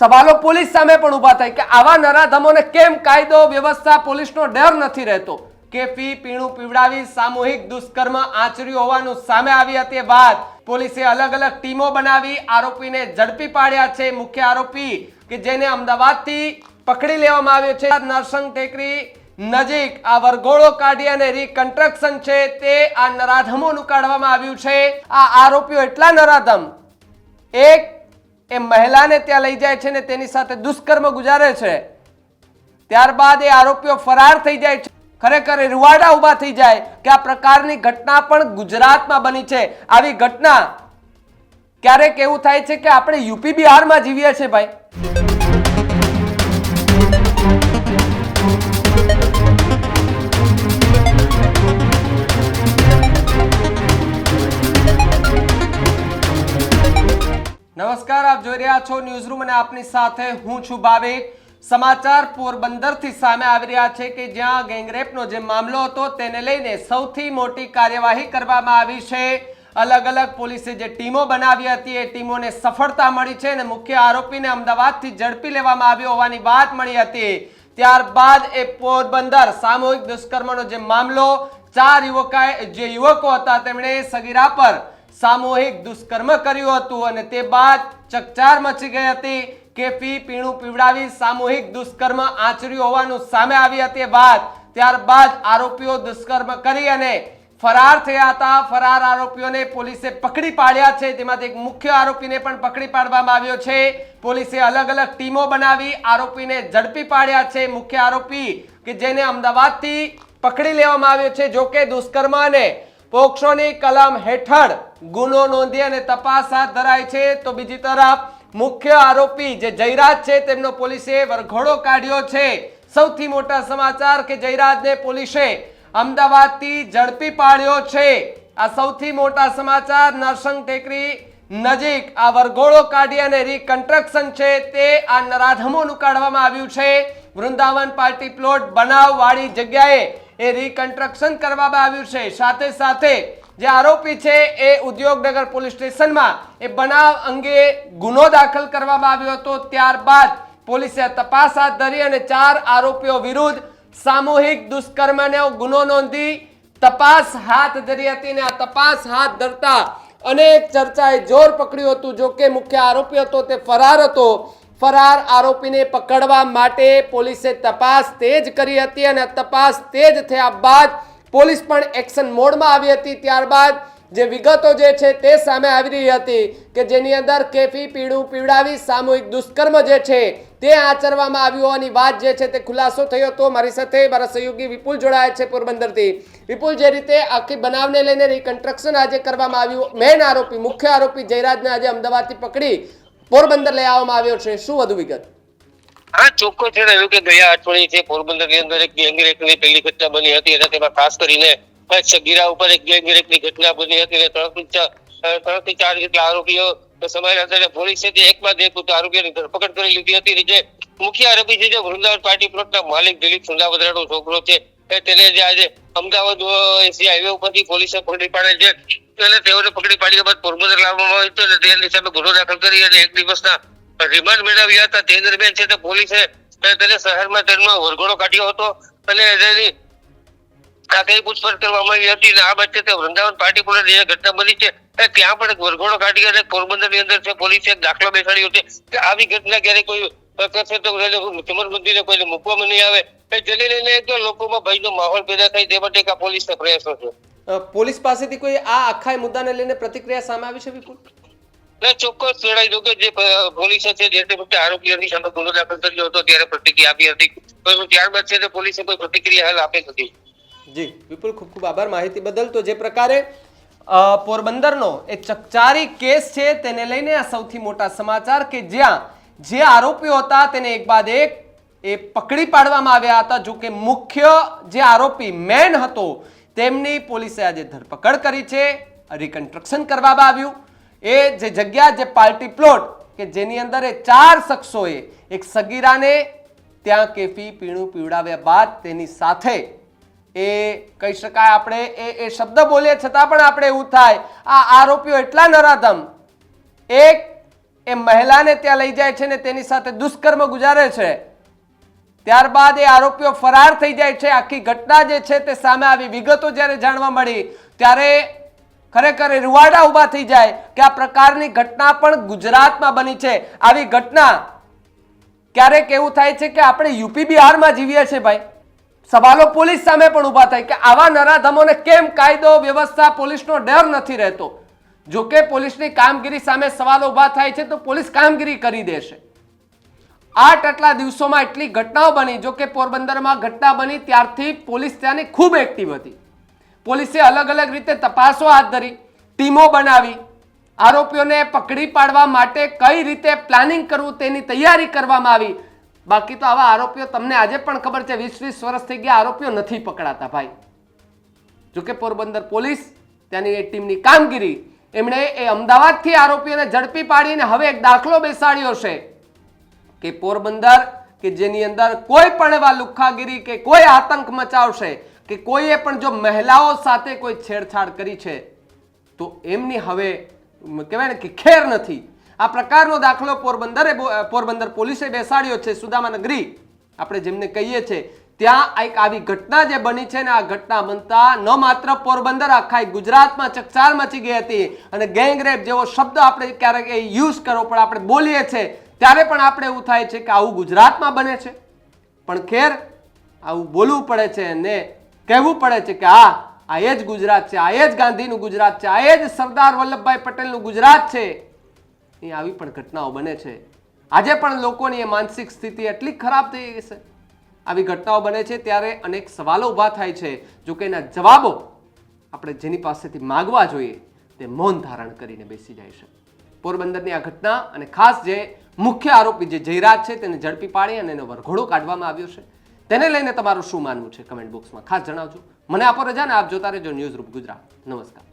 સવાલો પોલીસ સામે પણ ઊભા થાય કે આવા નરાધમોને કેમ કાયદો, વ્યવસ્થા, પોલીસનો ડર નથી રહેતો? કે ફી, પીણું પીવડાવી સામૂહિક દુષ્કર્મ આચર્યું હોવાનું સામે આવી હતી વાત. પોલીસે અલગ અલગ ટીમો બનાવી આરોપીને ઝડપી પાડ્યા છે. મુખ્ય આરોપી કે જેને અમદાવાદથી પકડી લેવામાં આવ્યો છે. નરસંગ ટેકરી નજીક આ વરઘોડો કાઢી અને રિકન્સ્ટ્રક્શન છે તે આ નરાધમોનું કાઢવામાં આવ્યું છે. આ આરોપીઓ એટલા નરાધમ? એક એ મહિલાને ત્યાં લઈ જાય છે ને તેની સાથે દુષ્કર્મ ગુજારે છે. ત્યારબાદ એ આરોપીઓ ફરાર થઈ જાય છે. ખરેખર એ રૂવાડા ઊભા થઈ જાય કે આ પ્રકારની ઘટના પણ ગુજરાતમાં બની છે. આવી ઘટના ક્યારેક એવું થાય છે કે આપણે યુપી બિહારમાં જીવીએ છીએ ભાઈ. નમસ્કાર, આપ જોઈ રહ્યા છો ન્યૂઝરૂમ અને આપની સાથે હું છું ભાવિક સમાચાર પોરબંદરથી સામે આવી રહ્યા છે કે જ્યાં ગેંગરેપનો જે મામલો હતો તેને લઈને સૌથી મોટી કાર્યવાહી કરવામાં આવી છે. અલગ અલગ પોલીસે જે ટીમો બનાવી હતી એ ટીમોને સફળતા મળી છે અને મુખ્ય આરોપીને અમદાવાદથી ઝડપી લેવામાં આવ્યો હોવાની વાત મળી હતી. ત્યારબાદ એ પોરબંદર સામૂહિક દુષ્કર્મનો જે મામલો, ચાર યુવકાએ, જે યુવકો હતા, તેમણે સગીરા પર સામૂહિક દુષ્કર્મ કર્યું હતું અને તે બાદ ચકચાર મચી ગઈ હતી કે ફી પીણું પીવડાવી સામૂહિક દુષ્કર્મ આચર્યું હોવાનું સામે આવી હતી. બાદ ત્યારબાદ આરોપીઓ દુષ્કર્મ કરી અને ફરાર થયા હતા. ફરાર આરોપીઓને પોલીસે પકડી પાડ્યા છે. તેમાંથી એક મુખ્ય આરોપીને પણ પકડી પાડવામાં આવ્યો છે. પોલીસે અલગ અલગ ટીમો બનાવી આરોપીને ઝડપી પાડ્યા છે. મુખ્ય આરોપી કે જેને અમદાવાદથી પકડી લેવામાં આવ્યો છે. જોકે દુષ્કર્મ અને પોક્સોની કલમ હેઠળ ગુનો નોંધી અને તપાસ હાથ ધરાય છે. તો બીજી તરફ, મુખ્ય આરોપી જે જયરાજ છે, તેમનો પોલીસે વરઘોડો કાઢ્યો છે. સૌથી મોટા સમાચાર કે જયરાજને પોલીસે અમદાવાદથી ઝડપી પાડ્યો છે. આ સૌથી મોટા સમાચાર, નરસંગ ટેકરી નજીક આ વરઘોડો કાઢી અને રીકન્સ્ટ્રક્શન છે તે આ નરાધમોનું કાઢવામાં આવ્યું છે. વૃંદાવન પાર્ટી પ્લોટ બનાવવાળી જગ્યાએ એ રિકન્સ્ટ્રક્શન કરવામાં આવ્યું છે. સાથે સાથે જે આરોપી છે એ ઉદ્યોગનગર પોલીસ સ્ટેશનમાં એ બનાવ અંગે ગુનો દાખલ કરવામાં આવ્યો હતો. ત્યારબાદ પોલીસે તપાસ હાથ ધરી અને ચાર આરોપીઓ વિરુદ્ધ સામૂહિક દુષ્કર્મનો ગુનો નોંધી તપાસ હાથ ધરી હતી અને આ તપાસ હાથ ધરતા અનેક ચર્ચાએ જોર પકડ્યું હતું. જો કે મુખ્ય આરોપી હતો, તે ફરાર હતો. ફરાર આરોપીને પકડવા માટે પોલીસે તપાસ તેજ કરી હતી અને તપાસ તેજ થયા બાદ પોલીસ પણ એક્શન મોડમાં આવી હતી. ત્યારબાદ જે વિગતો જે છે તે સામે આવી રહી હતી કે જેની અંદર કેફી પીણું પીવડાવી સામૂહિક દુષ્કર્મ જે છે તે આચરવામાં આવ્યું હોવાની વાત જે છે તે ખુલાસો થયો હતો. મારી સાથે મારા સહયોગી વિપુલ જોડાયા છે પોરબંદરથી. વિપુલ, જે રીતે આખી બનાવને લઈને રિકન્સ્ટ્રક્શન આજે કરવામાં આવ્યું મેન આરોપી, મુખ્ય આરોપી જયરાજને આજે અમદાવાદથી પકડી પોરબંદર લઈ આવવામાં આવ્યો છે. શું વધુ વિગત? હા, ચોક્કસ જણાવ્યું કે ગયા અઠવાડિયે છે પોરબંદરની અંદર એક ગેંગરેપની પહેલી ઘટના બની હતી અને તેમાં ખાસ કરીને સગીરા ઉપર એક ગેંગરેપની ઘટના બની હતી ત્રણ ત્રણથી ચાર જેટલા આરોપીઓ મુખ્ય આરોપી છે જે વૃંદાવન પાર્ટી પ્લોટના માલિક દિલીપ સુંદાવદરાનો છોકરો છે તેને જે આજે અમદાવાદ પોલીસે છે. અને તેઓને પકડી પાડ્યા બાદ પોરબંદર લાવવામાં આવ્યો અને તેની સામે ગુનો દાખલ કરી અને એક દિવસના રિમાન્ડ મેળવ્યા હતા. તે દરમિયાન છે તે પોલીસે તેને શહેરમાં તેનો વરઘોડો કાઢ્યો હતો અને તેની કઈ પૂછપરછ કરવામાં આવી હતી અને આ વચ્ચે તે વૃંદાવન પાર્ટી પ્લોટ જે ઘટના બની છે ત્યાં પણ એક વરઘોડો કાઢી અને પોરબંદરની અંદર છે પોલીસે એક દાખલો બેસાડ્યો છે કે આવી ઘટના ક્યારે કોઈ કરશે તો ચમરબંધી ને કોઈને મૂકવામાં નહીં આવે. જેને લઈને લોકોમાં ભયનો માહોલ પેદા થાય તે માટે આ પોલીસના પ્રયાસો છે. પોલીસ પાસેથી કોઈ આ આખા મુદ્દાને લઈને પ્રતિક્રિયા સામે આવી છે વિપુલ? ના ચોક્કસ લડાઈ જોકે કે જે પોલીસ પોલીસે છે જે તે વખતે આરોપીઓની સામે ગુનો દાખલ કર્યો હતો ત્યારે પ્રતિક્રિયા આપી હતી. પરંતુ ત્યારબાદ છે તે પોલીસે કોઈ પ્રતિક્રિયા હાલ આપી નથી. જી વિપુલ ખૂબ ખૂબ આભાર માહિતી બદલ. તો જે પ્રકારે પોરબંદરનો એ ચકચારી કેસ છે તેને લઈને આ સૌથી મોટા સમાચાર કે જ્યાં જે આરોપીઓ હતા તેને એક બાદ એક એ પકડી પાડવામાં આવ્યા હતા. જો કે મુખ્ય જે આરોપી મેન હતો તેમની પોલીસે આજે ધરપકડ કરી છે રિકન્સ્ટ્રક્શન કરવામાં આવ્યું. એ જે જગ્યા, જે પાર્ટી પ્લોટ કે જેની અંદર એ ચાર શખ્સોએ, એક સગીરાને ત્યાં કેફી પીણું પીવડાવ્યા બાદ તેની સાથે એ કહી શકાય આપણે એ એ શબ્દ બોલીએ છતાં પણ આપણે એવું થાય, આ આરોપીઓ એટલા નરાધમ, એક એ મહિલાને ત્યાં લઈ જાય છે ને તેની સાથે દુષ્કર્મ ગુજારે છે ત્યારબાદ એ આરોપીઓ ફરાર થઈ જાય છે. આખી ઘટના જે છે તે સામે આવી. વિગતો જ્યારે જાણવા મળી, ત્યારે ખરેખર એ રૂવાડા ઊભા થઈ જાય કે આ પ્રકારની ઘટના પણ ગુજરાતમાં બની છે. આવી ઘટના ક્યારેક એવું થાય છે કે આપણે યુપી બિહારમાં જીવીએ છીએ ભાઈ. સવાલો પોલીસ સામે પણ ઊભા થાય કે આવા નરાધમોને કેમ કાયદો, વ્યવસ્થા, પોલીસનો ડર નથી રહેતો? જોકે પોલીસની કામગીરી સામે સવાલો ઊભા થાય છે તો પોલીસ કામગીરી કરી દેશે. આઠ આટલા દિવસોમાં એટલી ઘટનાઓ બની. જો કે પોરબંદરમાં ઘટના બની ત્યારથી પોલીસ ત્યાંની ખૂબ એક્ટિવ હતી. પોલીસે અલગ અલગ રીતે તપાસો હાથ ધરી, ટીમો બનાવી, આરોપીઓને પકડી પાડવા માટે કઈ રીતે પ્લાનિંગ કરવું તેની તૈયારી કરવામાં આવી. બાકી તો આવા આરોપીઓ તમને આજે પણ ખબર છે વીસ વીસ વર્ષ થઈ ગયા આરોપીઓ નથી પકડાતા ભાઈ. જોકે પોરબંદર પોલીસ ત્યાંની એ ટીમની કામગીરી, એમણે એ અમદાવાદથી આરોપીઓને ઝડપી પાડીને હવે એક દાખલો બેસાડ્યો છે. કે પોરબંદર, કે જેની અંદર કોઈ પણ એવા લુખ્ખાગીરી કે કોઈ આતંક મચાવશે, કે કોઈએ પણ જો મહિલાઓ સાથે કોઈ છેડછાડ કરી છે, તો એમની હવે કહેવાય ને કે ખેર નથી. આ પ્રકારનો દાખલો પોરબંદરે પોરબંદર પોલીસે બેસાડ્યો છે સુદામા નગરી. આપણે જેમને કહીએ છીએ ત્યાં એક આવી ઘટના જે બની છે ને, આ ઘટના બનતા ન માત્ર પોરબંદર, આખા ગુજરાતમાં ચકચાર મચી ગઈ હતી અને ગેંગરેપ જેવો શબ્દ આપણે ક્યારેક એ યુઝ કરવો પણ આપણે બોલીએ છીએ ત્યારે પણ આપણે એવું થાય છે કે આવું ગુજરાતમાં બને છે. પણ ખેર, આવું બોલવું પડે છે ને કહેવું પડે છે કે આ આ એ જ ગુજરાત છે, આ એ જ ગાંધીનું ગુજરાત છે, આ એ જ સરદાર વલ્લભભાઈ પટેલનું ગુજરાત છે. એ આવી પણ ઘટનાઓ બને છે. આજે પણ લોકોની એ માનસિક સ્થિતિ એટલી ખરાબ થઈ ગઈ છે. આવી ઘટનાઓ બને છે ત્યારે અનેક સવાલો ઊભા થાય છે. જો કે એના જવાબો આપણે જેની પાસેથી માગવા જોઈએ, તે મૌન ધારણ કરીને બેસી જાય છે. પોરબંદરની આ ઘટના અને ખાસ જે મુખ્ય આરોપી જે જયરાજ છે તેને ઝડપી પાડી અને એનો વરઘોડો કાઢવામાં આવ્યો છે. તેને લઈને તમારું શું માનવું છે? કમેન્ટ બોક્સમાં ખાસ જણાવજો. મને આપો રજા ને આપ જોતા રહેજો ન્યૂઝ રૂપ ગુજરાત. નમસ્કાર.